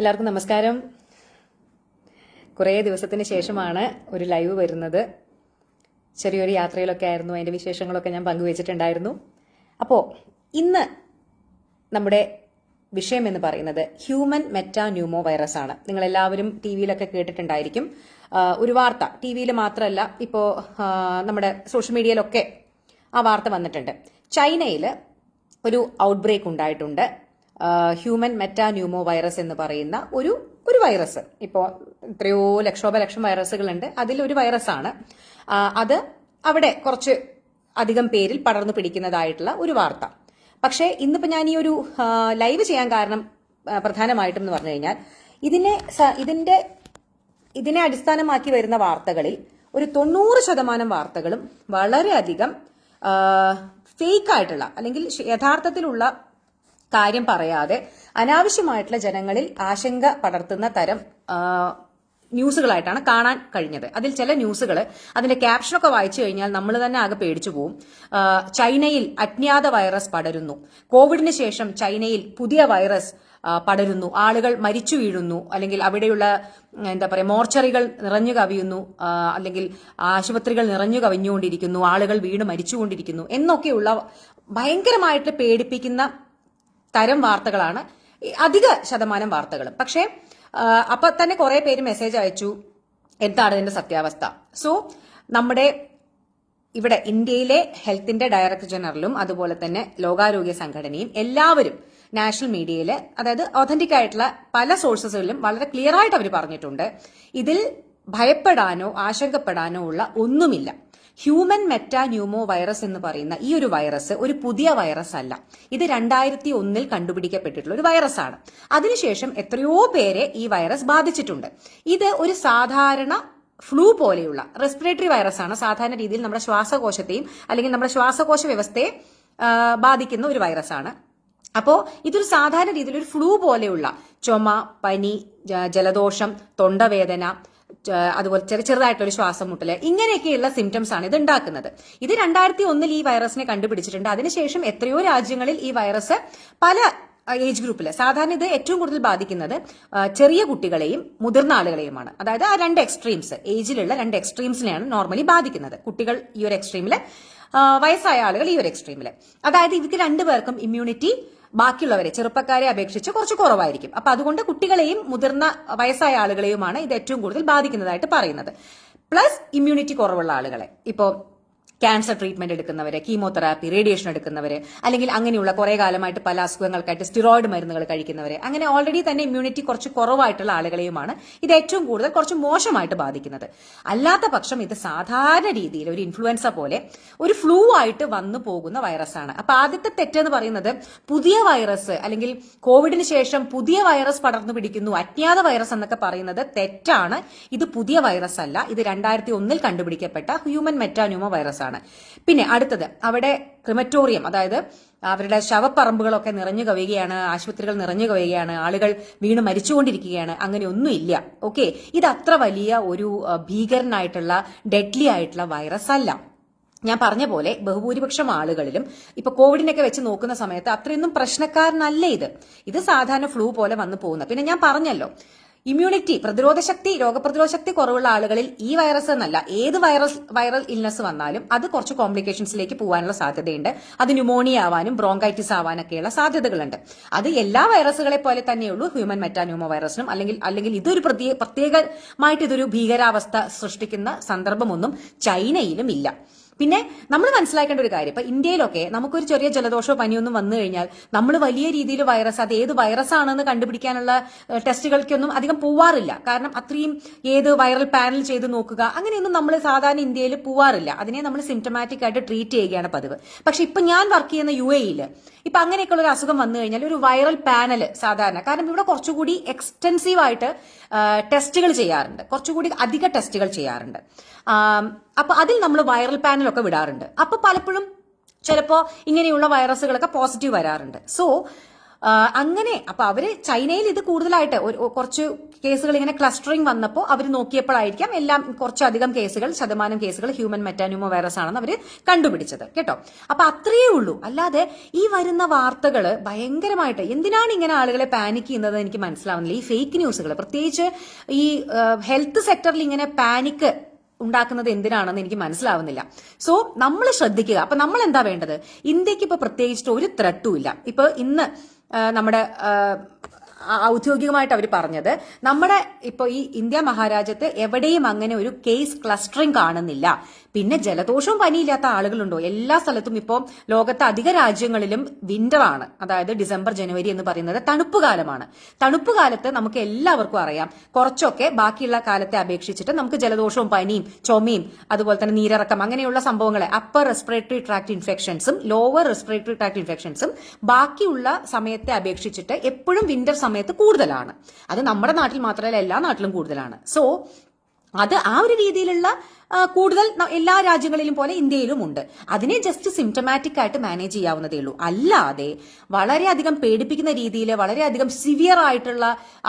എല്ലാവർക്കും നമസ്കാരം. കുറേ ദിവസത്തിന് ശേഷമാണ് ഒരു ലൈവ് വരുന്നത്. ചെറിയൊരു യാത്രയിലൊക്കെ ആയിരുന്നു. അതിന്റെ വിശേഷങ്ങളൊക്കെ ഞാൻ പങ്കുവച്ചിട്ടുണ്ടായിരുന്നു. അപ്പോൾ ഇന്ന് നമ്മുടെ വിഷയം എന്ന് പറയുന്നത് ഹ്യൂമൻ മെറ്റാ ന്യൂമോ വൈറസ് ആണ് നിങ്ങൾ എല്ലാവരും ടി വിയിലൊക്കെ കേട്ടിട്ടുണ്ടായിരിക്കും ഒരു വാർത്ത. ടി വിയിൽ മാത്രമല്ല ഇപ്പോൾ നമ്മുടെ സോഷ്യൽ മീഡിയയിലൊക്കെ ആ വാർത്ത വന്നിട്ടുണ്ട്. ചൈനയിൽ ഒരു ഔട്ട്ബ്രേക്ക് ഉണ്ടായിട്ടുണ്ട്. ഹ്യൂമൻ മെറ്റാന്യൂമോ വൈറസ് എന്ന് പറയുന്ന ഒരു ഒരു വൈറസ് ഇപ്പോൾ എത്രയോ ലക്ഷോപലക്ഷം വൈറസുകളുണ്ട് അതിലൊരു വൈറസാണ് അത് അവിടെ കുറച്ച് അധികം പേരിൽ പടർന്നു പിടിക്കുന്നതായിട്ടുള്ള ഒരു വാർത്ത. പക്ഷേ ഇന്നിപ്പോൾ ഞാൻ ഈ ഒരു ലൈവ് ചെയ്യാൻ കാരണം പ്രധാനമായിട്ടും എന്ന് പറഞ്ഞു കഴിഞ്ഞാൽ ഇതിനെ ഇതിന്റെ ഇതിനെ അടിസ്ഥാനമാക്കി വരുന്ന വാർത്തകളിൽ ഒരു തൊണ്ണൂറ് ശതമാനം വാർത്തകളും വളരെയധികം ഫേക്ക് ആയിട്ടുള്ള അല്ലെങ്കിൽ യഥാർത്ഥത്തിലുള്ള കാര്യം പറയാതെ അനാവശ്യമായിട്ടുള്ള ജനങ്ങളിൽ ആശങ്ക പടർത്തുന്ന തരം ന്യൂസുകളായിട്ടാണ് കാണാൻ കഴിഞ്ഞത്. അതിൽ ചില ന്യൂസുകൾ അതിന്റെ ക്യാപ്ഷനൊക്കെ വായിച്ചു കഴിഞ്ഞാൽ നമ്മൾ തന്നെ ആകെ പേടിച്ചു പോകും ചൈനയിൽ അജ്ഞാത വൈറസ് പടരുന്നു. കോവിഡിന് ശേഷം ചൈനയിൽ പുതിയ വൈറസ് പടരുന്നു. ആളുകൾ മരിച്ചു വീഴുന്നു. അല്ലെങ്കിൽ അവിടെയുള്ള എന്താ പറയുക മോർച്ചറികൾ നിറഞ്ഞു കവിയുന്നു. അല്ലെങ്കിൽ ആശുപത്രികൾ നിറഞ്ഞു കവിഞ്ഞുകൊണ്ടിരിക്കുന്നു. ആളുകൾ വീണ് മരിച്ചുകൊണ്ടിരിക്കുന്നു. എന്നൊക്കെയുള്ള ഭയങ്കരമായിട്ട് പേടിപ്പിക്കുന്ന തരം വാർത്തകളാണ്. അധിക ശതമാനം വാർത്തകളും. പക്ഷേ അപ്പൊ തന്നെ കുറെ പേര് മെസ്സേജ് അയച്ചു. എന്താണ് ഇതിന്റെ സത്യാവസ്ഥ? സോ നമ്മുടെ ഇവിടെ ഇന്ത്യയിലെ ഹെൽത്തിന്റെ ഡയറക്ടർ ജനറലും അതുപോലെ തന്നെ ലോകാരോഗ്യ സംഘടനയും എല്ലാവരും നാഷണൽ മീഡിയയിൽ അതായത് ഒതന്റിക് ആയിട്ടുള്ള പല സോഴ്സസുകളിലും വളരെ ക്ലിയർ ആയിട്ട് അവർ പറഞ്ഞിട്ടുണ്ട്. ഇതിൽ ഭയപ്പെടാനോ ആശങ്കപ്പെടാനോ ഉള്ള ഒന്നുമില്ല. ഹ്യൂമൻ മെറ്റാന്യൂമോ വൈറസ് എന്ന് പറയുന്ന ഈ ഒരു വൈറസ് ഒരു പുതിയ വൈറസ് അല്ല. ഇത് രണ്ടായിരത്തി ഒന്നിൽ കണ്ടുപിടിക്കപ്പെട്ടിട്ടുള്ള ഒരു വൈറസാണ് അതിനുശേഷം എത്രയോ പേരെ ഈ വൈറസ് ബാധിച്ചിട്ടുണ്ട്. ഇത് ഒരു സാധാരണ ഫ്ലൂ പോലെയുള്ള റെസ്പിറേറ്ററി വൈറസ് ആണ്. സാധാരണ രീതിയിൽ നമ്മുടെ ശ്വാസകോശത്തെയും അല്ലെങ്കിൽ നമ്മുടെ ശ്വാസകോശ വ്യവസ്ഥയെ ബാധിക്കുന്ന ഒരു വൈറസ് ആണ്. അപ്പോൾ ഇതൊരു സാധാരണ രീതിയിൽ ഒരു ഫ്ലൂ പോലെയുള്ള ചുമ പനി ജലദോഷം തൊണ്ടവേദന അതുപോലെ ചെറിയ ചെറുതായിട്ടുള്ള ശ്വാസം മുട്ടൽ ഇങ്ങനെയൊക്കെയുള്ള സിംറ്റംസ് ആണ് ഇത് ഉണ്ടാക്കുന്നത് ഇത് രണ്ടായിരത്തി ഒന്നിൽ ഈ വൈറസിനെ കണ്ടുപിടിച്ചിട്ടുണ്ട്. അതിനുശേഷം എത്രയോ രാജ്യങ്ങളിൽ ഈ വൈറസ് പല ഏജ് ഗ്രൂപ്പിൽ സാധാരണ ഇത് ഏറ്റവും കൂടുതൽ ബാധിക്കുന്നത് ചെറിയ കുട്ടികളെയും മുതിർന്ന ആളുകളെയുമാണ്. അതായത് ആ രണ്ട് എക്സ്ട്രീംസ് ഏജിലുള്ള രണ്ട് എക്സ്ട്രീംസിനെയാണ് നോർമലി ബാധിക്കുന്നത്. കുട്ടികൾ ഈ ഒരു എക്സ്ട്രീമിൽ വയസ്സായ ആളുകൾ ഈ ഒരു എക്സ്ട്രീമിൽ അതായത് ഇവർക്ക് രണ്ടുപേർക്കും ഇമ്മ്യൂണിറ്റി ബാക്കിയുള്ളവരെ ചെറുപ്പക്കാരെ അപേക്ഷിച്ച് കുറച്ച് കുറവായിരിക്കും. അപ്പൊ അതുകൊണ്ട് കുട്ടികളെയും മുതിർന്ന വയസ്സായ ആളുകളെയുമാണ് ഇത് ഏറ്റവും കൂടുതൽ ബാധിക്കുന്നതായിട്ട് പറയുന്നത്. പ്ലസ് ഇമ്മ്യൂണിറ്റി കുറവുള്ള ആളുകളെ. ഇപ്പോൾ ക്യാൻസർ ട്രീറ്റ്മെന്റ് എടുക്കുന്നവര് കീമോതെറാപ്പി റേഡിയേഷൻ എടുക്കുന്നവര് അല്ലെങ്കിൽ അങ്ങനെയുള്ള കുറെ കാലമായിട്ട് പല അസുഖങ്ങൾക്കായിട്ട് സ്റ്റിറോയിഡ് മരുന്നുകൾ കഴിക്കുന്നവര് അങ്ങനെ ഓൾറെഡി തന്നെ ഇമ്മ്യൂണിറ്റി കുറച്ച് കുറവായിട്ടുള്ള ആളുകളെയുമാണ് ഇത് ഏറ്റവും കൂടുതൽ കുറച്ച് മോശമായിട്ട് ബാധിക്കുന്നത്. അല്ലാത്ത പക്ഷം ഇത് സാധാരണ രീതിയിൽ ഒരു ഇൻഫ്ലുവൻസ പോലെ ഒരു ഫ്ലൂ ആയിട്ട് വന്നു പോകുന്ന വൈറസാണ് അപ്പൊ ആദ്യത്തെ തെറ്റെന്ന് പറയുന്നത് പുതിയ വൈറസ് അല്ലെങ്കിൽ കോവിഡിന് ശേഷം പുതിയ വൈറസ് പടർന്നു പിടിക്കുന്നു അജ്ഞാത വൈറസ് എന്നൊക്കെ പറയുന്നത് തെറ്റാണ്. ഇത് പുതിയ വൈറസ് അല്ല. ഇത് രണ്ടായിരത്തി ഒന്നിൽ കണ്ടുപിടിക്കപ്പെട്ട ഹ്യൂമൻ മെറ്റാന്യൂമ വൈറസ് ആണ്. പിന്നെ അടുത്തത് അവിടെ ക്രിമറ്റോറിയം അതായത് അവരുടെ ശവപ്പറമ്പുകളൊക്കെ നിറഞ്ഞു കവിയുകയാണ് ആശുപത്രികൾ നിറഞ്ഞു കവിയുകയാണ് ആളുകൾ വീണ് മരിച്ചുകൊണ്ടിരിക്കുകയാണ് അങ്ങനെ ഒന്നുമില്ല. ഓക്കെ ഇത് അത്ര വലിയ ഒരു ഭീകരനായിട്ടുള്ള ഡെഡ്ലി ആയിട്ടുള്ള വൈറസ് അല്ല. ഞാൻ പറഞ്ഞ പോലെ ബഹുഭൂരിപക്ഷം ആളുകളിലും ഇപ്പൊ കോവിഡിനൊക്കെ വെച്ച് നോക്കുന്ന സമയത്ത് അത്രയൊന്നും പ്രശ്നക്കാരനല്ല ഇത്. ഇത് സാധാരണ ഫ്ലൂ പോലെ വന്നു പോകുന്ന. പിന്നെ ഞാൻ പറഞ്ഞല്ലോ ഇമ്മ്യൂണിറ്റി പ്രതിരോധ ശക്തി രോഗപ്രതിരോധ ശക്തി കുറവുള്ള ആളുകളിൽ ഈ വൈറസ് എന്നല്ല ഏത് വൈറസ് വൈറൽ ഇൽനസ് വന്നാലും അത് കുറച്ച് കോംപ്ലിക്കേഷൻസിലേക്ക് പോകാനുള്ള സാധ്യതയുണ്ട്. അത് ന്യൂമോണിയ ആവാനും ബ്രോങ്കൈറ്റിസ് ആവാനൊക്കെയുള്ള സാധ്യതകളുണ്ട്. അത് എല്ലാ വൈറസുകളെ പോലെ തന്നെയുള്ളൂ ഹ്യൂമൻ മെറ്റാന്യൂമോ വൈറസിനും അല്ലെങ്കിൽ അല്ലെങ്കിൽ ഇതൊരു പ്രത്യേകമായിട്ട് ഇതൊരു ഭീകരാവസ്ഥ സൃഷ്ടിക്കുന്ന സന്ദർഭമൊന്നും ചൈനയിലും ഇല്ല. പിന്നെ നമ്മൾ മനസ്സിലാക്കേണ്ട ഒരു കാര്യം. ഇപ്പൊ ഇന്ത്യയിലൊക്കെ നമുക്കൊരു ചെറിയ ജലദോഷമോ പനിയൊന്നും വന്നു കഴിഞ്ഞാൽ നമ്മൾ വലിയ രീതിയിൽ വൈറസ് അത് ഏത് വൈറസ് ആണെന്ന് കണ്ടുപിടിക്കാനുള്ള ടെസ്റ്റുകൾക്കൊന്നും അധികം പോവാറില്ല. കാരണം അത്രയും ഏത് വൈറൽ പാനൽ ചെയ്ത് നോക്കുക അങ്ങനെയൊന്നും നമ്മൾ സാധാരണ ഇന്ത്യയിൽ പോവാറില്ല. അതിനെ നമ്മൾ സിംറ്റമാറ്റിക് ആയിട്ട് ട്രീറ്റ് ചെയ്യുകയാണ് പതിവ്. പക്ഷെ ഇപ്പൊ ഞാൻ വർക്ക് ചെയ്യുന്ന യു എയിൽ ഇപ്പൊ അങ്ങനെയൊക്കെയുള്ള ഒരു അസുഖം വന്നു കഴിഞ്ഞാൽ ഒരു വൈറൽ പാനൽ സാധാരണ കാരണം ഇവിടെ കുറച്ചുകൂടി എക്സ്റ്റൻസീവ് ആയിട്ട് ടെസ്റ്റുകൾ ചെയ്യാറുണ്ട്. കുറച്ചുകൂടി അധിക ടെസ്റ്റുകൾ ചെയ്യാറുണ്ട്. ആം, അപ്പൊ അതിൽ നമ്മൾ വൈറൽ പാനലൊക്കെ വിടാറുണ്ട്. അപ്പൊ പലപ്പോഴും ചിലപ്പോ ഇങ്ങനെയുള്ള വൈറസുകളൊക്കെ പോസിറ്റീവ് വരാറുണ്ട്. സോ അങ്ങനെ അപ്പൊ അവർ ചൈനയിൽ ഇത് കൂടുതലായിട്ട് കുറച്ച് കേസുകൾ ഇങ്ങനെ ക്ലസ്റ്ററിംഗ് വന്നപ്പോൾ അവർ നോക്കിയപ്പോഴായിരിക്കാം എല്ലാം കുറച്ചധികം കേസുകൾ ശതമാനം കേസുകൾ ഹ്യൂമൻ മെറ്റാന്യൂമോ വൈറസ് ആണെന്ന് അവർ കണ്ടുപിടിച്ചത്. കേട്ടോ? അപ്പൊ അത്രയേ ഉള്ളൂ. അല്ലാതെ ഈ വരുന്ന വാർത്തകൾ ഭയങ്കരമായിട്ട് എന്തിനാണ് ഇങ്ങനെ ആളുകളെ പാനിക് ചെയ്യുന്നത് എനിക്ക് മനസ്സിലാവുന്നില്ല. ഈ ഫേക്ക് ന്യൂസുകൾ പ്രത്യേകിച്ച് ഈ ഹെൽത്ത് സെക്ടറിൽ ഇങ്ങനെ പാനിക് ഉണ്ടാക്കുന്നത് എന്തിനാണെന്ന് എനിക്ക് മനസ്സിലാവുന്നില്ല. സോ നമ്മൾ ശ്രദ്ധിക്കുക. അപ്പൊ നമ്മൾ എന്താ വേണ്ടത്? ഇന്ത്യയ്ക്ക് ഇപ്പൊ പ്രത്യേകിച്ചിട്ട് ഒരു ത്രട്ടും ഇല്ല. ഇപ്പൊ ഇന്ന് നമ്മുടെ ഔദ്യോഗികമായിട്ട് അവർ പറഞ്ഞത്. നമ്മുടെ ഇപ്പോൾ ഈ ഇന്ത്യ മഹാരാജ്യത്ത് എവിടെയും അങ്ങനെ ഒരു കേസ് ക്ലസ്റ്ററിംഗ് കാണുന്നില്ല. പിന്നെ ജലദോഷവും പനിയില്ലാത്ത ആളുകളുണ്ടോ? എല്ലാ സ്ഥലത്തും ഇപ്പോൾ ലോകത്തെ അധിക രാജ്യങ്ങളിലും വിന്ററാണ് അതായത് ഡിസംബർ ജനുവരി എന്ന് പറയുന്നത് തണുപ്പ് കാലമാണ്. തണുപ്പ് കാലത്ത് നമുക്ക് എല്ലാവർക്കും അറിയാം. കുറച്ചൊക്കെ ബാക്കിയുള്ള കാലത്തെ അപേക്ഷിച്ചിട്ട് നമുക്ക് ജലദോഷവും പനിയും ചുമയും അതുപോലെ തന്നെ നീരിറക്കം അങ്ങനെയുള്ള സംഭവങ്ങളെ അപ്പർ റെസ്പിറേറ്ററി ട്രാക്ട് ഇൻഫെക്ഷൻസും ലോവർ റെസ്പിറേറ്ററി ട്രാക്ട് ഇൻഫെക്ഷൻസും ബാക്കിയുള്ള സമയത്തെ അപേക്ഷിച്ചിട്ട് എപ്പോഴും വിന്റർ സമയത്ത് കൂടുതലാണ്. അത് നമ്മുടെ നാട്ടിൽ മാത്രമല്ല എല്ലാ നാട്ടിലും കൂടുതലാണ്. സോ അത് ആ ഒരു രീതിയിലുള്ള കൂടുതൽ എല്ലാ രാജ്യങ്ങളിലും പോലെ ഇന്ത്യയിലും ഉണ്ട് അതിനെ ജസ്റ്റ് സിംറ്റമാറ്റിക് ആയിട്ട് മാനേജ് ചെയ്യാവുന്നതേ ഉള്ളൂ. അല്ലാതെ വളരെയധികം പേടിപ്പിക്കുന്ന രീതിയിൽ വളരെയധികം സിവിയർ ആയിട്ടുള്ള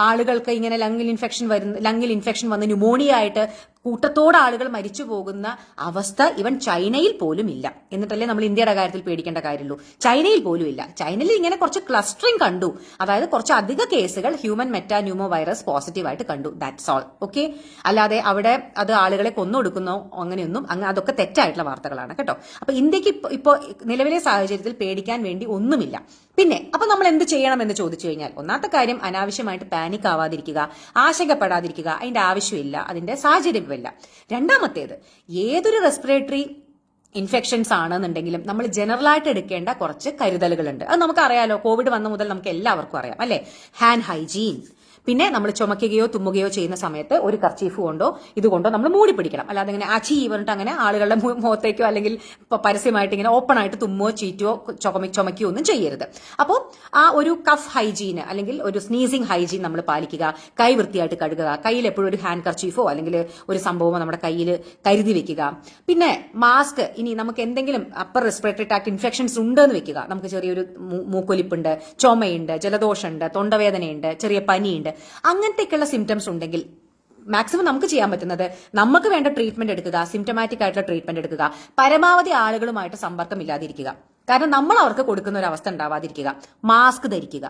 ആളുകൾക്ക് ഇങ്ങനെ ലങ്ങിൽ ഇൻഫെക്ഷൻ വരുന്ന ലങ്ങിൽ ഇൻഫെക്ഷൻ വന്ന് ന്യൂമോണിയ ആയിട്ട് കൂട്ടത്തോടെ ആളുകൾ മരിച്ചു പോകുന്ന അവസ്ഥ ഇവൻ ചൈനയിൽ പോലും ഇല്ല. എന്നിട്ടല്ലേ നമ്മൾ ഇന്ത്യയുടെ കാര്യത്തിൽ പേടിക്കേണ്ട കാര്യമുള്ളൂ. ചൈനയിൽ പോലും ഇല്ല. ചൈനയിൽ ഇങ്ങനെ കുറച്ച് ക്ലസ്റ്ററിംഗ് കണ്ടു. അതായത് കുറച്ച് അധിക കേസുകൾ ഹ്യൂമൻ മെറ്റാന്യൂമോ വൈറസ് പോസിറ്റീവായിട്ട് കണ്ടു. ദാറ്റ്സ് ഓൾ ഓക്കെ അല്ലാതെ അവിടെ അത് ആളുകളെ കൊന്നൊടുക്കുന്നോ അങ്ങനെയൊന്നും അങ്ങനെ അതൊക്കെ തെറ്റായിട്ടുള്ള വാർത്തകളാണ് കേട്ടോ. അപ്പൊ ഇന്ത്യയ്ക്ക് ഇപ്പൊ ഇപ്പോ നിലവിലെ സാഹചര്യത്തിൽ പേടിക്കാൻ വേണ്ടി ഒന്നുമില്ല. പിന്നെ അപ്പൊ നമ്മൾ എന്ത് ചെയ്യണം എന്ന് ചോദിച്ചു കഴിഞ്ഞാൽ ഒന്നാമത്തെ കാര്യം അനാവശ്യമായിട്ട് പാനിക് ആവാതിരിക്കുക ആശങ്കപ്പെടാതിരിക്കുക അതിന്റെ ആവശ്യമില്ല അതിന്റെ സാഹചര്യമില്ല രണ്ടാമത്തേത് ഏതൊരു റെസ്പിറേറ്ററി ഇൻഫെക്ഷൻസ് ആണെന്നുണ്ടെങ്കിലും നമ്മൾ ജനറൽ ആയിട്ട് എടുക്കേണ്ട കുറച്ച് കരുതലുകളുണ്ട്. അത് നമുക്കറിയാലോ കോവിഡ് വന്ന മുതൽ നമുക്ക് എല്ലാവർക്കും അറിയാം അല്ലേ? ഹാൻഡ് ഹൈജീൻ പിന്നെ നമ്മൾ ചുമക്കുകയോ തുമ്മുകയോ ചെയ്യുന്ന സമയത്ത് ഒരു കർച്ചീഫ് കൊണ്ടോ ഇതുകൊണ്ടോ നമ്മൾ മൂടി പിടിക്കണം. അല്ലാതെ ഇങ്ങനെ അച്ചി പറഞ്ഞിട്ട് അങ്ങനെ ആളുകളുടെ മുഖത്തേക്കോ അല്ലെങ്കിൽ പരസ്യമായിട്ട് ഇങ്ങനെ ഓപ്പൺ ആയിട്ട് തുമ്മോ ചീറ്റോ ചുമ ചുമക്കുകയോ ഒന്നും ചെയ്യരുത്. അപ്പോൾ ആ ഒരു കഫ് ഹൈജീന് അല്ലെങ്കിൽ ഒരു സ്നീസിങ് ഹൈജീൻ നമ്മൾ പാലിക്കുക. കൈ വൃത്തിയായിട്ട് കഴുകുക. കയ്യിൽ എപ്പോഴും ഒരു ഹാൻഡ് കർച്ചീഫോ അല്ലെങ്കിൽ ഒരു സംഭവമോ നമ്മുടെ കയ്യിൽ കരുതി വെക്കുക. പിന്നെ മാസ്ക് ഇനി നമുക്ക് എന്തെങ്കിലും അപ്പർ റെസ്പിറേറ്ററി ടാക്ക് ഇൻഫെക്ഷൻസ് ഉണ്ടെന്ന് വെക്കുക. നമുക്ക് ചെറിയൊരു മൂക്കൊലിപ്പുണ്ട് ചുമയുണ്ട് ജലദോഷമുണ്ട് തൊണ്ടവേദനയുണ്ട് ചെറിയ പനിയുണ്ട്. അങ്ങനത്തെയൊക്കെയുള്ള സിംറ്റംസ് ഉണ്ടെങ്കിൽ മാക്സിമം നമുക്ക് ചെയ്യാൻ പറ്റുന്നത് നമുക്ക് വേണ്ട ട്രീറ്റ്മെന്റ് എടുക്കുക സിംറ്റമാറ്റിക് ആയിട്ടുള്ള ട്രീറ്റ്മെന്റ് എടുക്കുക പരമാവധി ആളുകളുമായിട്ട് സമ്പർക്കം ഇല്ലാതിരിക്കുക. കാരണം നമ്മൾ അവർക്ക് കൊടുക്കുന്ന ഒരു അവസ്ഥ ഉണ്ടാവാതിരിക്കുക. മാസ്ക് ധരിക്കുക.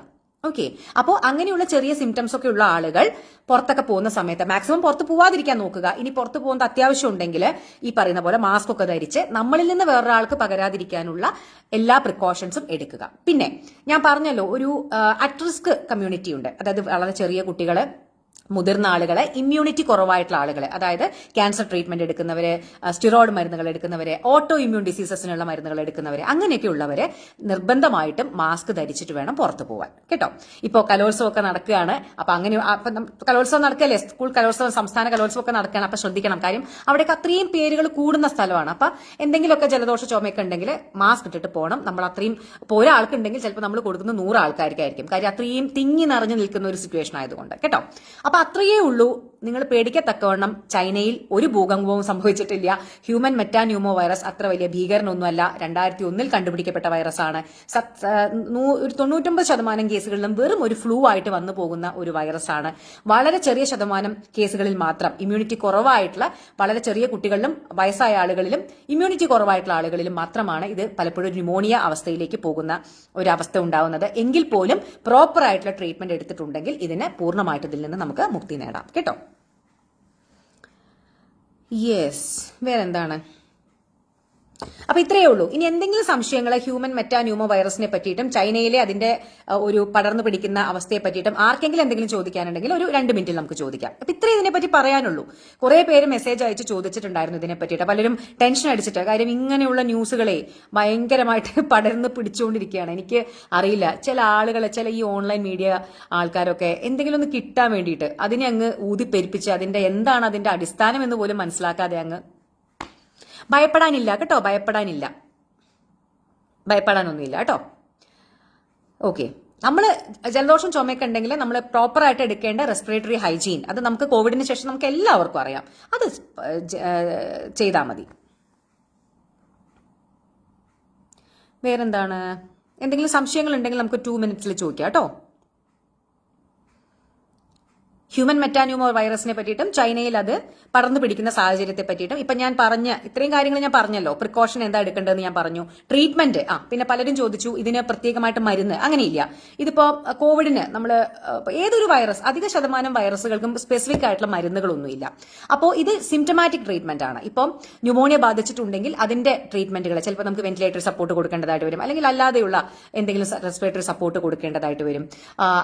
ഓക്കെ അപ്പോൾ അങ്ങനെയുള്ള ചെറിയ സിംറ്റംസ് ഒക്കെ ഉള്ള ആളുകൾ പുറത്തൊക്കെ പോകുന്ന സമയത്ത് മാക്സിമം പുറത്ത് പോവാതിരിക്കാൻ നോക്കുക. ഇനി പുറത്ത് പോകുന്ന അത്യാവശ്യം ഉണ്ടെങ്കിൽ ഈ പറയുന്ന പോലെ മാസ്ക് ഒക്കെ ധരിച്ച് നമ്മളിൽ നിന്ന് വേറൊരാൾക്ക് പകരാതിരിക്കാനുള്ള എല്ലാ പ്രിക്കോഷൻസും എടുക്കുക. പിന്നെ ഞാൻ പറഞ്ഞല്ലോ ഒരു അറ്റ് റിസ്ക് കമ്മ്യൂണിറ്റി ഉണ്ട്. അതായത് വളരെ ചെറിയ കുട്ടികൾ മുതിർന്ന ആളുകളെ ഇമ്മ്യൂണിറ്റി കുറവായിട്ടുള്ള ആളുകളെ അതായത് ക്യാൻസർ ട്രീറ്റ്മെന്റ് എടുക്കുന്നവര് സ്റ്റിറോയിഡ് മരുന്നുകൾ എടുക്കുന്നവരെ ഓട്ടോ ഇമ്മ്യൂൺ ഡിസീസസിനുള്ള മരുന്നുകൾ എടുക്കുന്നവരെ അങ്ങനെയൊക്കെ ഉള്ളവരെ നിർബന്ധമായിട്ടും മാസ്ക് ധരിച്ചിട്ട് വേണം പുറത്തു പോകാൻ കേട്ടോ? ഇപ്പോൾ കലോത്സവം ഒക്കെ നടക്കുകയാണ്. അപ്പൊ അങ്ങനെ കലോത്സവം നടക്കല്ലേ? സ്കൂൾ കലോത്സവം സംസ്ഥാന കലോത്സവം ഒക്കെ നടക്കുകയാണ്. അപ്പൊ ശ്രദ്ധിക്കണം കാര്യം. അവിടെയൊക്കെ അത്രയും പേരുകൾ കൂടുന്ന സ്ഥലമാണ്. അപ്പൊ എന്തെങ്കിലുമൊക്കെ ജലദോഷ ചുമയൊക്കെ ഉണ്ടെങ്കിൽ മാസ്ക് ഇട്ടിട്ട് പോകണം. നമ്മൾ അത്രയും ഇപ്പോൾ ഒരാൾക്കുണ്ടെങ്കിൽ ചിലപ്പോൾ നമ്മൾ കൊടുക്കുന്ന നൂറ് ആൾക്കാർക്കായിരിക്കും. കാര്യം അത്രയും തിങ്ങി നിറഞ്ഞു നിൽക്കുന്ന ഒരു സിറ്റുവേഷൻ ആയതുകൊണ്ട്. കേട്ടോ? അപ്പൊ അത്രയേ ഉള്ളൂ. നിങ്ങൾ പേടിക്കത്തക്കവണ്ണം ചൈനയിൽ ഒരു ഭൂകമ്പവും സംഭവിച്ചിട്ടില്ല. ഹ്യൂമൻ മെറ്റാന്യൂമോ വൈറസ് അത്ര വലിയ ഭീകരനൊന്നുമല്ല. രണ്ടായിരത്തി ഒന്നിൽ കണ്ടുപിടിക്കപ്പെട്ട വൈറസാണ് ആണ്. തൊണ്ണൂറ്റൊമ്പത് ശതമാനം കേസുകളിലും വെറും ഒരു ഫ്ലൂ ആയിട്ട് വന്നു പോകുന്ന ഒരു വൈറസാണ് വളരെ ചെറിയ ശതമാനം കേസുകളിൽ മാത്രം. ഇമ്മ്യൂണിറ്റി കുറവായിട്ടുള്ള വളരെ ചെറിയ കുട്ടികളിലും വയസ്സായ ആളുകളിലും ഇമ്മ്യൂണിറ്റി കുറവായിട്ടുള്ള ആളുകളിലും മാത്രമാണ് ഇത് പലപ്പോഴും ന്യൂമോണിയ അവസ്ഥയിലേക്ക് പോകുന്ന ഒരു അവസ്ഥ ഉണ്ടാവുന്നത്. എങ്കിൽ പോലും പ്രോപ്പർ ആയിട്ടുള്ള ട്രീറ്റ്മെന്റ് എടുത്തിട്ടുണ്ടെങ്കിൽ ഇതിനെ പൂർണമായിട്ട് ഇതിൽ നിന്ന് നമുക്ക് മുക്തി നേടാം. കേട്ടോ? യെസ് വേറെന്താണ്? അപ്പൊ ഇത്രയേ ഉള്ളൂ. ഇനി എന്തെങ്കിലും സംശയങ്ങൾ ഹ്യൂമൻ മെറ്റാന്യൂമോ വൈറസിനെ പറ്റിയിട്ടും ചൈനയിലെ അതിന്റെ ഒരു പടർന്നു പിടിക്കുന്ന അവസ്ഥയെ പറ്റിയിട്ടും ആർക്കെങ്കിലും എന്തെങ്കിലും ചോദിക്കാനുണ്ടെങ്കിൽ ഒരു രണ്ട് മിനിറ്റിൽ നമുക്ക് ചോദിക്കാം. അപ്പൊ ഇത്രേ ഇതിനെപ്പറ്റി പറയാനുള്ളൂ. കുറെ പേര് മെസ്സേജ് അയച്ച് ചോദിച്ചിട്ടുണ്ടായിരുന്നു ഇതിനെ പറ്റിയിട്ട് പലരും ടെൻഷൻ അടിച്ചിട്ട് കാര്യം ഇങ്ങനെയുള്ള ന്യൂസുകളെ ഭയങ്കരമായിട്ട് പടർന്ന് പിടിച്ചുകൊണ്ടിരിക്കുകയാണ്. എനിക്ക് അറിയില്ല. ചില ആളുകൾ ചില ഈ ഓൺലൈൻ മീഡിയ ആൾക്കാരൊക്കെ എന്തെങ്കിലും ഒന്ന് കിട്ടാൻ വേണ്ടിയിട്ട് അതിനെ അങ്ങ് ഊതിപ്പെരിപ്പിച്ച് അതിന്റെ എന്താണ് അതിന്റെ അടിസ്ഥാനം എന്ന് പോലും മനസ്സിലാക്കാതെ അങ്ങ് ഭയപ്പെടാനില്ല കേട്ടോ? ഭയപ്പെടാനില്ല. ഭയപ്പെടാനൊന്നുമില്ല കേട്ടോ? ഓക്കെ. നമ്മൾ ജലദോഷം ചുമയൊക്കെ ഉണ്ടെങ്കിൽ നമ്മൾ പ്രോപ്പറായിട്ട് എടുക്കേണ്ട റെസ്പിറേറ്ററി ഹൈജീൻ. അത് നമുക്ക് കോവിഡിന് ശേഷം നമുക്ക് എല്ലാവർക്കും അറിയാം. അത് ചെയ്താൽ മതി. വേറെന്താണ്? എന്തെങ്കിലും സംശയങ്ങൾ ഉണ്ടെങ്കിൽ നമുക്ക് ടു മിനിറ്റ്സിൽ ചോദിക്കാം കേട്ടോ? ഹ്യൂമൻ മെറ്റാന്യൂമോർ വൈറസിനെ പറ്റിയിട്ടും ചൈനയിൽ അത് പടർന്നു പിടിക്കുന്ന സാഹചര്യത്തെ പറ്റിയിട്ടും. ഇപ്പൊ ഞാൻ പറഞ്ഞ ഇത്രയും കാര്യങ്ങൾ ഞാൻ പറഞ്ഞല്ലോ. പ്രിക്കോഷൻ എന്താ എടുക്കേണ്ടതെന്ന് ഞാൻ പറഞ്ഞു. ട്രീറ്റ്മെന്റ് ആ പിന്നെ പലരും ചോദിച്ചു ഇതിന് പ്രത്യേകമായിട്ട് മരുന്ന്. അങ്ങനെയില്ല. ഇതിപ്പോ കോവിഡിന് നമ്മൾ ഏതൊരു വൈറസ് അധിക ശതമാനം വൈറസുകൾക്കും സ്പെസിഫിക് ആയിട്ടുള്ള മരുന്നുകളൊന്നുമില്ല. അപ്പോൾ ഇത് സിംറ്റമാറ്റിക് ട്രീറ്റ്മെന്റ് ആണ്. ഇപ്പം ന്യൂമോണിയ ബാധിച്ചിട്ടുണ്ടെങ്കിൽ അതിന്റെ ട്രീറ്റ്മെന്റുകൾ ചിലപ്പോൾ നമുക്ക് വെന്റിലേറ്റർ സപ്പോർട്ട് കൊടുക്കേണ്ടതായിട്ട് വരും. അല്ലെങ്കിൽ അല്ലാതെയുള്ള എന്തെങ്കിലും റെസ്പിറേറ്ററി സപ്പോർട്ട് കൊടുക്കേണ്ടതായിട്ട് വരും.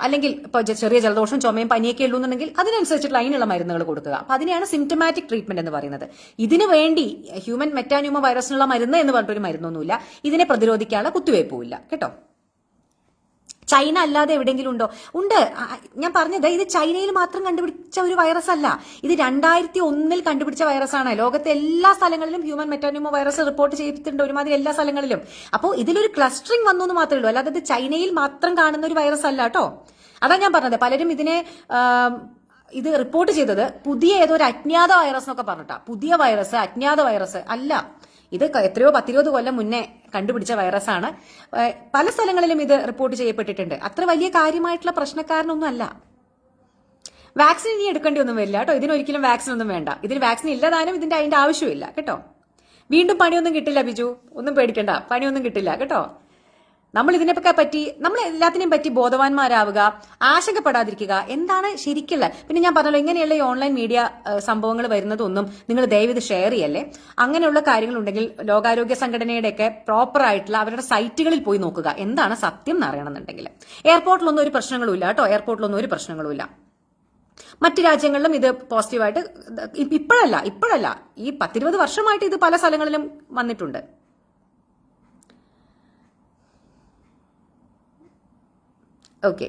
അല്ലെങ്കിൽ ഇപ്പോൾ ചെറിയ ജലദോഷം ചുമയും പനിയൊക്കെ ഉള്ളൂ എന്നുണ്ടെങ്കിൽ അതിനനുസരിച്ചിട്ട് അതിനുള്ള മരുന്നുകൾ കൊടുക്കുക. അപ്പൊ അതിനെയാണ് സിംറ്റമാറ്റിക് ട്രീറ്റ്മെന്റ് എന്ന് പറയുന്നത്. ഇതിനു വേണ്ടി ഹ്യൂമൻ മെറ്റാന്യൂമ വൈറസിനുള്ള മരുന്ന് എന്ന് പറഞ്ഞിട്ടൊരു മരുന്നൊന്നുമില്ല. ഇതിനെ പ്രതിരോധിക്കാനുള്ള കുത്തിവയ്പ്പുമില്ല. കേട്ടോ? ചൈന അല്ലാതെ എവിടെയെങ്കിലും ഉണ്ടോ? ഉണ്ട്. ഞാൻ പറഞ്ഞത് ഇത് ചൈനയിൽ മാത്രം കണ്ടുപിടിച്ച ഒരു വൈറസ് അല്ല. ഇത് രണ്ടായിരത്തി ഒന്നിൽ കണ്ടുപിടിച്ച വൈറസ് ആണ്. ലോകത്തെ എല്ലാ സ്ഥലങ്ങളിലും ഹ്യൂമൻ മെറ്റാനിമോ വൈറസ് റിപ്പോർട്ട് ചെയ്തിട്ടുണ്ട് ഒരുമാതിരി എല്ലാ സ്ഥലങ്ങളിലും. അപ്പോൾ ഇതിലൊരു ക്ലസ്റ്ററിംഗ് വന്നു എന്ന് മാത്രമേ ഉള്ളൂ. അല്ലാതെ ഇത് ചൈനയിൽ മാത്രം കാണുന്ന ഒരു വൈറസ് അല്ല കേട്ടോ. അതാ ഞാൻ പറഞ്ഞത്. പലരും ഇതിനെ ഇത് റിപ്പോർട്ട് ചെയ്തത് പുതിയ ഏതോ ഒരു അജ്ഞാത വൈറസ് എന്നൊക്കെ പറഞ്ഞിട്ടാ. പുതിയ വൈറസ് അജ്ഞാത വൈറസ് അല്ല ഇത് എത്രയോ പത്തിരുപത് കൊല്ലം മുന്നേ കണ്ടുപിടിച്ച വൈറസാണ് പല സ്ഥലങ്ങളിലും ഇത് റിപ്പോർട്ട് ചെയ്യപ്പെട്ടിട്ടുണ്ട്. അത്ര വലിയ കാര്യമായിട്ടുള്ള പ്രശ്നക്കാരനൊന്നും അല്ല. വാക്സിൻ ഇനി എടുക്കേണ്ടി ഒന്നും വരില്ല കേട്ടോ. ഇതിനൊരിക്കലും വാക്സിൻ ഒന്നും വേണ്ട. ഇതിന് വാക്സിൻ ഇല്ലതാനും ഇതിന്റെ അതിന്റെ ആവശ്യമില്ല കേട്ടോ. വീണ്ടും പണിയൊന്നും കിട്ടില്ല ബിജു. ഒന്നും പേടിക്കണ്ട. പണിയൊന്നും കിട്ടില്ല. കേട്ടോ. നമ്മൾ ഇതിനെയൊക്കെ പറ്റി നമ്മൾ എല്ലാത്തിനെയും പറ്റി ബോധവാന്മാരാവുക ആശങ്കപ്പെടാതിരിക്കുക എന്താണ് ശരിക്കുള്ള? പിന്നെ ഞാൻ പറഞ്ഞല്ലോ ഇങ്ങനെയുള്ള ഈ ഓൺലൈൻ മീഡിയ സംഭവങ്ങൾ വരുന്നതൊന്നും നിങ്ങൾ ദയവിത് ഷെയർ ചെയ്യല്ലേ? അങ്ങനെയുള്ള കാര്യങ്ങളുണ്ടെങ്കിൽ ലോകാരോഗ്യ സംഘടനയുടെയൊക്കെ പ്രോപ്പർ ആയിട്ടുള്ള അവരുടെ സൈറ്റുകളിൽ പോയി നോക്കുക. എന്താണ് സത്യം എന്ന് അറിയണമെന്നുണ്ടെങ്കിൽ എയർപോർട്ടിലൊന്നും ഒരു പ്രശ്നങ്ങളും ഇല്ല കേട്ടോ. എയർപോർട്ടിലൊന്നും ഒരു പ്രശ്നങ്ങളുമില്ല. മറ്റു രാജ്യങ്ങളിലും ഇത് പോസിറ്റീവായിട്ട് ഇപ്പോഴല്ല ഇപ്പോഴല്ല. ഈ പത്തിരുപത് വർഷമായിട്ട് ഇത് പല സ്ഥലങ്ങളിലും വന്നിട്ടുണ്ട്. ഓക്കെ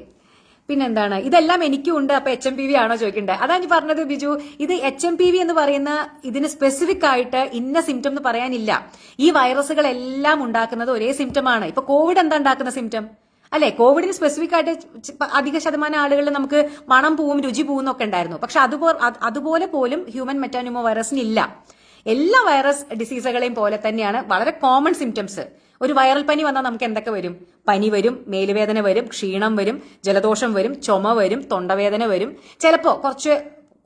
പിന്നെന്താണ്? ഇതെല്ലാം എനിക്കും ഉണ്ട്. അപ്പൊ എച്ച് എം പി വി ആണോ ചോദിക്കേണ്ടത് അതാണ് ഞാൻ പറഞ്ഞത് ബിജു. ഇത് എച്ച് എം പി വി എന്ന് പറയുന്ന ഇതിന് സ്പെസിഫിക് ആയിട്ട് ഇന്ന സിംറ്റം എന്ന് പറയാനില്ല. ഈ വൈറസുകളെല്ലാം ഉണ്ടാക്കുന്നത് ഒരേ സിംറ്റം ആണ്. ഇപ്പൊ കോവിഡ് എന്താ ഉണ്ടാക്കുന്ന സിംറ്റം അല്ലെ? കോവിഡിന് സ്പെസിഫിക് ആയിട്ട് അധിക ശതമാനം ആളുകളിൽ നമുക്ക് മണം പോവും രുചി പോവും എന്നൊക്കെ ഉണ്ടായിരുന്നു. പക്ഷെ അതുപോലെ അതുപോലെ പോലും ഹ്യൂമൻ മെറ്റാനുമോ വൈറസിന് ഇല്ല. എല്ലാ വൈറസ് ഡിസീസുകളെയും പോലെ തന്നെയാണ് വളരെ കോമൺ സിംറ്റംസ് ഒരു വൈറൽ പനി വന്നാൽ നമുക്ക് എന്തൊക്കെ വരും? പനി വരും മേലുവേദന വരും ക്ഷീണം വരും ജലദോഷം വരും ചുമ വരും തൊണ്ടവേദന വരും. ചിലപ്പോൾ കുറച്ച്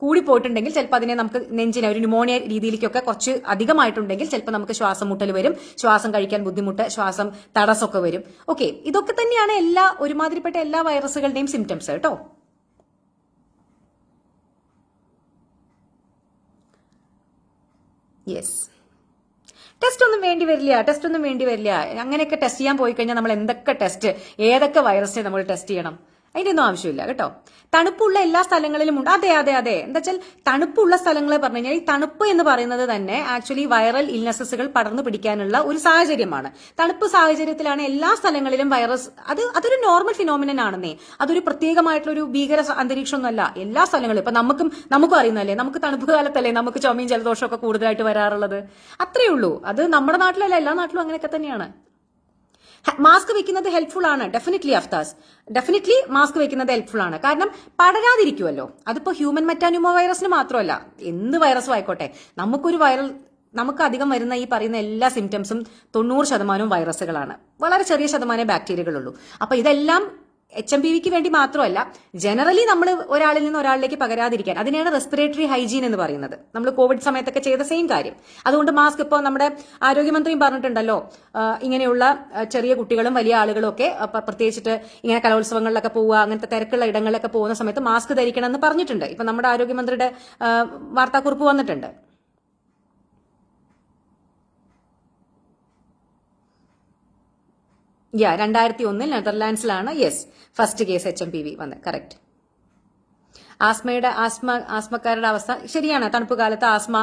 കൂടി പോയിട്ടുണ്ടെങ്കിൽ ചിലപ്പോൾ അതിനെ നമുക്ക് നെഞ്ചിനെ ഒരു ന്യൂമോണിയ രീതിയിലേക്കൊക്കെ കുറച്ച് അധികമായിട്ടുണ്ടെങ്കിൽ ചിലപ്പോൾ നമുക്ക് ശ്വാസം മുട്ടൽ വരും. ശ്വാസം കഴിക്കാൻ ബുദ്ധിമുട്ട് ശ്വാസം തടസ്സമൊക്കെ വരും. ഓക്കെ ഇതൊക്കെ തന്നെയാണ് എല്ലാ ഒരുമാതിരിപ്പെട്ട എല്ലാ വൈറസുകളുടെയും സിംറ്റംസ് കേട്ടോ. യെസ് ടെസ്റ്റ് ഒന്നും വേണ്ടി വരില്ല ടെസ്റ്റ് ഒന്നും വേണ്ടി വരില്ല. അങ്ങനെയൊക്കെ ടെസ്റ്റ് ചെയ്യാൻ പോയി കഴിഞ്ഞാൽ നമ്മൾ എന്തൊക്കെ ടെസ്റ്റ് ഏതൊക്കെ വൈറസിനെ നമ്മൾ ടെസ്റ്റ് ചെയ്യണം? അതിന്റെ ഒന്നും ആവശ്യമില്ല കേട്ടോ. തണുപ്പുള്ള എല്ലാ സ്ഥലങ്ങളിലും ഉണ്ട്. അതെ അതെ അതെ. എന്താ വെച്ചാൽ തണുപ്പുള്ള സ്ഥലങ്ങളെ പറഞ്ഞു കഴിഞ്ഞാൽ ഈ തണുപ്പ് എന്ന് പറയുന്നത് തന്നെ ആക്ച്വലി വൈറൽ ഇൽനെസ്സുകൾ പടർന്നു പിടിക്കാനുള്ള ഒരു സാഹചര്യമാണ്. തണുപ്പ് സാഹചര്യത്തിലാണ് എല്ലാ സ്ഥലങ്ങളിലും വൈറസ് അത് അതൊരു നോർമൽ ഫിനോമിനൻ ആണെന്നേ. അതൊരു പ്രത്യേകമായിട്ടുള്ള ഒരു ഭീകര അന്തരീക്ഷമൊന്നുമല്ല. എല്ലാ സ്ഥലങ്ങളും ഇപ്പൊ നമുക്കും നമുക്കും അറിയുന്നല്ലേ നമുക്ക് തണുപ്പ് കാലത്തല്ലേ നമുക്ക് ചുമയും ജലദോഷമൊക്കെ കൂടുതലായിട്ട് വരാറുള്ളത്? അത്രയേ ഉള്ളൂ. അത് നമ്മുടെ നാട്ടിലല്ല എല്ലാ നാട്ടിലും അങ്ങനെയൊക്കെ തന്നെയാണ്. മാസ്ക് വെക്കുന്നത് ഹെൽപ്ഫുൾ ആണ്. ഡെഫിനറ്റ്ലി അഫ്താസ് ഡെഫിനറ്റ്ലി മാസ്ക് വെക്കുന്നത് ഹെൽപ്ഫുൾ ആണ്. കാരണം പടരാതിരിക്കുമല്ലോ അതിപ്പോ ഹ്യൂമൻ മെറ്റാന്യൂമോ വൈറസിന് മാത്രമല്ല. എന്ത് വൈറസും ആയിക്കോട്ടെ. നമുക്കൊരു വൈറൽ നമുക്ക് അധികം വരുന്ന ഈ പറയുന്ന എല്ലാ സിംറ്റംസും തൊണ്ണൂറ് ശതമാനവും വൈറസുകളാണ് വളരെ ചെറിയ ശതമാനമേ ബാക്ടീരിയകളുള്ളൂ അപ്പൊ ഇതെല്ലാം എച്ച് എം പി വിക്ക് വേണ്ടി മാത്രമല്ല ജനറലി നമ്മൾ ഒരാളിൽ നിന്ന് ഒരാളിലേക്ക് പകരാതിരിക്കാൻ അതിനെയാണ് റെസ്പിറേറ്ററി ഹൈജീൻ എന്ന് പറയുന്നത്. നമ്മൾ കോവിഡ് സമയത്തൊക്കെ ചെയ്ത സെയിം കാര്യം. അതുകൊണ്ട് മാസ്ക് ഇപ്പോൾ നമ്മുടെ ആരോഗ്യമന്ത്രിയും പറഞ്ഞിട്ടുണ്ടല്ലോ ഇങ്ങനെയുള്ള ചെറിയ കുട്ടികളും വലിയ ആളുകളും ഒക്കെ പ്രത്യേകിച്ചിട്ട് ഇങ്ങനെ കലോത്സവങ്ങളിലൊക്കെ പോവുക അങ്ങനത്തെ തിരക്കുള്ള ഇടങ്ങളിലൊക്കെ പോകുന്ന സമയത്ത് മാസ്ക് ധരിക്കണം എന്ന് പറഞ്ഞിട്ടുണ്ട്. ഇപ്പൊ നമ്മുടെ ആരോഗ്യമന്ത്രിയുടെ വാർത്താക്കുറിപ്പ് വന്നിട്ടുണ്ട്. യാ രണ്ടായിരത്തി ഒന്നിൽ നെതർലാൻഡ്സിലാണ് yes first case H M P V വന്നത് കറക്റ്റ് ആസ്മയുടെ ആസ്മ ആസ്മക്കാരുടെ അവസ്ഥ ശരിയാണ്. തണുപ്പ് കാലത്ത് ആസ്മ.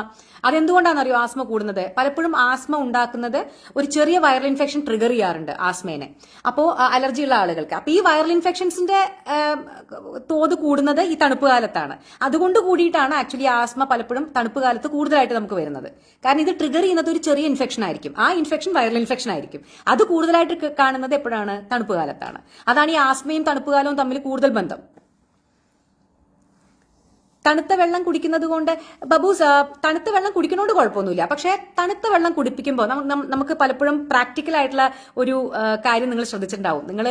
അതെന്തുകൊണ്ടാണെന്നറിയോ? ആസ്മ കൂടുന്നത്. പലപ്പോഴും ആസ്മ ഉണ്ടാക്കുന്നത് ഒരു ചെറിയ വൈറൽ ഇൻഫെക്ഷൻ ട്രിഗർ ചെയ്യാറുണ്ട് ആസ്മേനെ. അപ്പോ അലർജി ഉള്ള ആളുകൾക്ക്. അപ്പൊ ഈ വൈറൽ ഇൻഫെക്ഷൻസിന്റെ തോത് കൂടുന്നത് ഈ തണുപ്പ് കാലത്താണ്. അതുകൊണ്ട് കൂടിയിട്ടാണ് ആക്ച്വലി ആസ്മ പലപ്പോഴും തണുപ്പ് കാലത്ത് കൂടുതലായിട്ട് നമുക്ക് വരുന്നത്. കാരണം ഇത് ട്രിഗർ ചെയ്യുന്നത് ഒരു ചെറിയ ഇൻഫെക്ഷൻ ആയിരിക്കും. ആ ഇൻഫെക്ഷൻ വൈറൽ ഇൻഫെക്ഷൻ ആയിരിക്കും. അത് കൂടുതലായിട്ട് കാണുന്നത് എപ്പോഴാണ്? തണുപ്പ് കാലത്താണ്. അതാണ് ഈ ആസ്മയും തണുപ്പ് കാലവും തമ്മിൽ കൂടുതൽ ബന്ധം. തണുത്ത വെള്ളം കുടിക്കുന്നത് കൊണ്ട് ബബൂസ് തണുത്ത വെള്ളം കുടിക്കുന്നതുകൊണ്ട് കുഴപ്പമൊന്നുമില്ല. പക്ഷേ തണുത്ത വെള്ളം കുടിപ്പിക്കുമ്പോൾ നമുക്ക് പലപ്പോഴും പ്രാക്ടിക്കൽ ആയിട്ടുള്ള ഒരു കാര്യം നിങ്ങൾ ശ്രദ്ധിച്ചിട്ടുണ്ടാവും. നിങ്ങൾ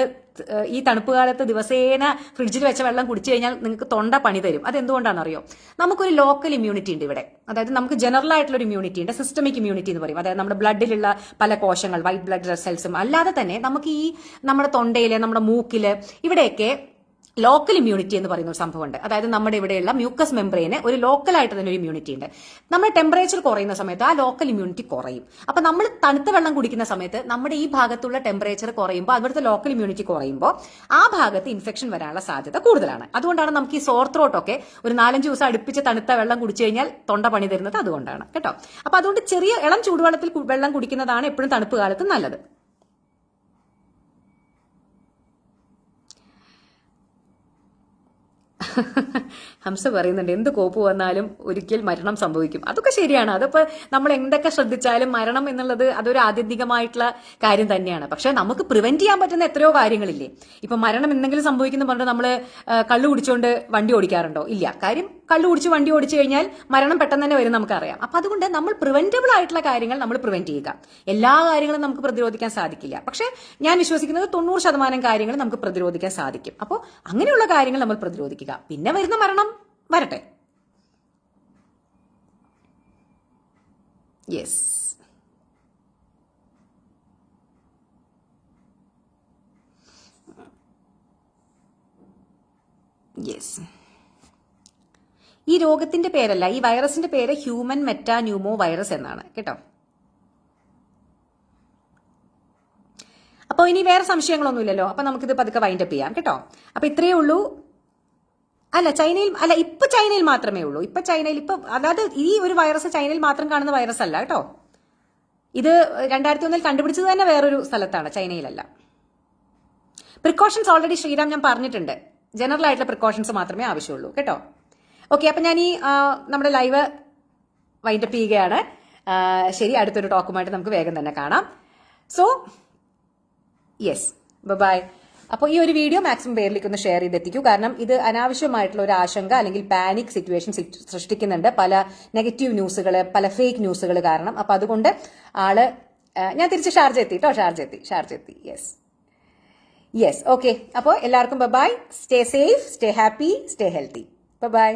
ഈ തണുപ്പ് കാലത്ത് ദിവസേന ഫ്രിഡ്ജിൽ വെച്ച വെള്ളം കുടിച്ചു കഴിഞ്ഞാൽ നിങ്ങൾക്ക് തൊണ്ട പണി തരും. അതെന്തുകൊണ്ടാണെന്ന് അറിയോ നമുക്കൊരു ലോക്കൽ ഇമ്മ്യൂണിറ്റി ഉണ്ട് ഇവിടെ. അതായത് നമുക്ക് ജനറൽ ആയിട്ടുള്ള ഒരു ഇമ്മ്യൂണിറ്റി ഉണ്ട്. സിസ്റ്റമിക് ഇമ്മ്യൂണിറ്റി എന്ന് പറയും. അതായത് നമ്മുടെ ബ്ലഡിലുള്ള പല കോശങ്ങൾ വൈറ്റ് ബ്ലഡ് സെൽസും അല്ലാതെ തന്നെ നമുക്ക് ഈ നമ്മുടെ തൊണ്ടയിൽ നമ്മുടെ മൂക്കിൽ ഇവിടെയൊക്കെ ലോക്കൽ ഇമ്മ്യൂണിറ്റി എന്ന് പറയുന്ന ഒരു സംഭവമുണ്ട്. അതായത് നമ്മുടെ ഇവിടെയുള്ള മ്യൂക്കസ് മെംബ്രെയിന് ഒരു ലോക്കൽ ആയിട്ട് തന്നെ ഒരു ഇമ്മ്യൂണിറ്റി ഉണ്ട്. നമ്മുടെ ടെമ്പറേച്ചർ കുറയുന്ന സമയത്ത് ആ ലോക്കൽ ഇമ്മ്യൂണിറ്റി കുറയും. അപ്പൊ നമ്മൾ തണുത്ത വെള്ളം കുടിക്കുന്ന സമയത്ത് നമ്മുടെ ഈ ഭാഗത്തുള്ള ടെമ്പറേച്ചർ കുറയുമ്പോൾ അവിടുത്തെ ലോക്കൽ ഇമ്മ്യൂണിറ്റി കുറയുമ്പോൾ ആ ഭാഗത്ത് ഇൻഫെക്ഷൻ വരാനുള്ള സാധ്യത കൂടുതലാണ്. അതുകൊണ്ടാണ് നമുക്ക് ഈ സോർ ത്രോട്ടൊക്കെ ഒരു നാലഞ്ച് ദിവസം അടുപ്പിച്ച് തണുത്ത വെള്ളം കുടിച്ചു കഴിഞ്ഞാൽ തൊണ്ട പണി തരുന്നത് അതുകൊണ്ടാണ്. കേട്ടോ? അപ്പൊ അതുകൊണ്ട് ചെറിയ ഇളം ചൂടുവെള്ളത്തിൽ വെള്ളം കുടിക്കുന്നതാണ് എപ്പോഴും തണുപ്പ് കാലത്ത് നല്ലത്. ഹംസ പറയുന്നുണ്ട് എന്ത് കോപ്പ് വന്നാലും ഒരിക്കൽ മരണം സംഭവിക്കും. അതൊക്കെ ശരിയാണ്. അതിപ്പോ നമ്മൾ എന്തൊക്കെ ശ്രദ്ധിച്ചാലും മരണം എന്നുള്ളത് അതൊരു ആത്യന്തികമായിട്ടുള്ള കാര്യം തന്നെയാണ്. പക്ഷെ നമുക്ക് പ്രിവെന്റ് ചെയ്യാൻ പറ്റുന്ന എത്രയോ കാര്യങ്ങളില്ലേ? ഇപ്പൊ മരണം എന്തെങ്കിലും സംഭവിക്കുന്ന പറഞ്ഞിട്ട് നമ്മൾ കള്ളു കുടിച്ചുകൊണ്ട് വണ്ടി ഓടിക്കാറുണ്ടോ? ഇല്ല. കാര്യം കള്ളു കുടിച്ച് വണ്ടി ഓടിച്ചു കഴിഞ്ഞാൽ മരണം പെട്ടെന്ന് തന്നെ വരും നമുക്കറിയാം. അപ്പൊ അതുകൊണ്ട് നമ്മൾ പ്രിവെന്റബിൾ ആയിട്ടുള്ള കാര്യങ്ങൾ നമ്മൾ പ്രിവെന്റ് ചെയ്യുക. എല്ലാ കാര്യങ്ങളും നമുക്ക് പ്രതിരോധിക്കാൻ സാധിക്കില്ല. പക്ഷെ ഞാൻ വിശ്വസിക്കുന്നത് തൊണ്ണൂറ് ശതമാനം കാര്യങ്ങൾ നമുക്ക് പ്രതിരോധിക്കാൻ സാധിക്കും. അപ്പോൾ അങ്ങനെയുള്ള കാര്യങ്ങൾ നമ്മൾ പ്രതിരോധിക്കുക. പിന്നെ വരുന്ന മരണം വരട്ടെ. യെസ് യെസ് ഈ രോഗത്തിന്റെ പേരല്ല ഈ വൈറസിന്റെ പേര് ഹ്യൂമൻ മെറ്റാന്യൂമോ വൈറസ് എന്നാണ് കേട്ടോ? അപ്പോൾ ഇനി വേറെ സംശയങ്ങളൊന്നുമില്ലല്ലോ അപ്പൊ നമുക്കിത് പതുക്കെ വൈൻഡപ്പ് ചെയ്യാം കേട്ടോ? അപ്പൊ ഇത്രയേ ഉള്ളൂ. അല്ല ചൈനയിൽ അല്ല ഇപ്പൊ ചൈനയിൽ മാത്രമേ ഉള്ളൂ. ഇപ്പൊ ചൈനയിൽ ഇപ്പൊ അതായത് ഈ ഒരു വൈറസ് ചൈനയിൽ മാത്രം കാണുന്ന വൈറസ് അല്ല കേട്ടോ? ഇത് രണ്ടായിരത്തി ഒന്നിൽ കണ്ടുപിടിച്ചത് തന്നെ വേറൊരു സ്ഥലത്താണ് ചൈനയിലല്ല. പ്രിക്കോഷൻസ് ഓൾറെഡി ശ്രീരാം ഞാൻ പറഞ്ഞിട്ടുണ്ട്. ജനറൽ ആയിട്ടുള്ള പ്രിക്കോഷൻസ് മാത്രമേ ആവശ്യമുള്ളൂ കേട്ടോ? ഓക്കെ അപ്പം ഞാൻ ഈ നമ്മുടെ ലൈവ് വൈൻഡപ്പ് ചെയ്യുകയാണ്. ശരി അടുത്തൊരു ടോക്കുമായിട്ട് നമുക്ക് വേഗം തന്നെ കാണാം. സോ യെസ് ബൈ അപ്പോൾ ഈ ഒരു വീഡിയോ മാക്സിമം പേരിലേക്ക് ഒന്ന് ഷെയർ ചെയ്തെത്തിക്കൂ. കാരണം ഇത് അനാവശ്യമായിട്ടുള്ള ഒരു ആശങ്ക അല്ലെങ്കിൽ പാനിക് സിറ്റുവേഷൻ സൃഷ്ടിക്കുന്നുണ്ട്. പല നെഗറ്റീവ് ന്യൂസുകൾ പല ഫേക്ക് ന്യൂസുകൾ കാരണം. അപ്പോൾ അതുകൊണ്ട് ആൾ ഞാൻ തിരിച്ച് ഷാർജ് എത്തി കേട്ടോ ഷാർജ എത്തി ഷാർജ എത്തി. യെസ് യെസ് ഓക്കെ അപ്പോൾ എല്ലാവർക്കും bye stay safe stay happy stay healthy bye